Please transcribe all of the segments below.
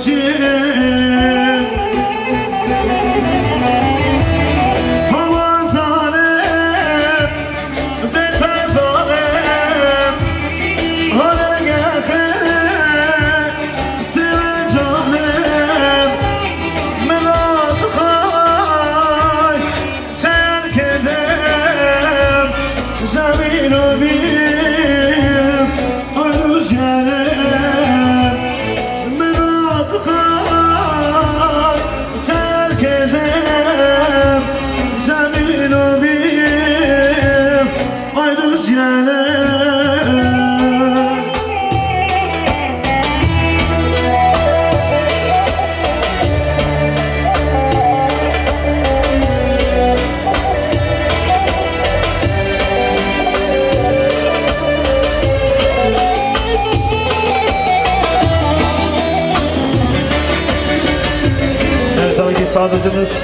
için sadıcımız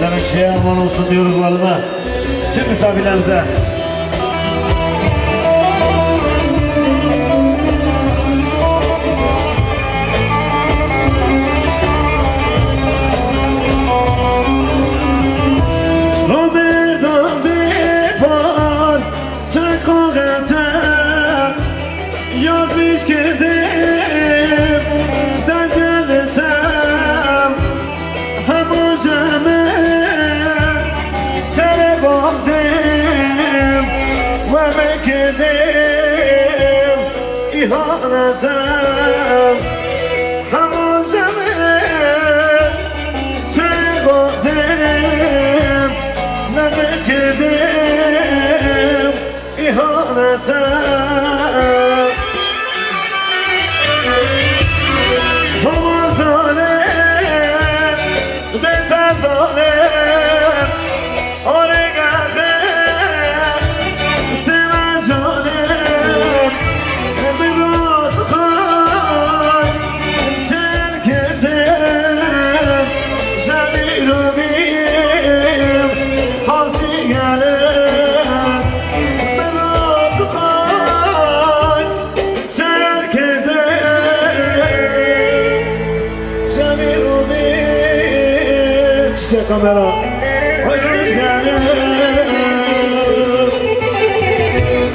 Mehmetçiğe aman olsun diyoruz arada. Tüm misafirlerimize. Yazmış girdim Çare Ayşe kamera. Hayran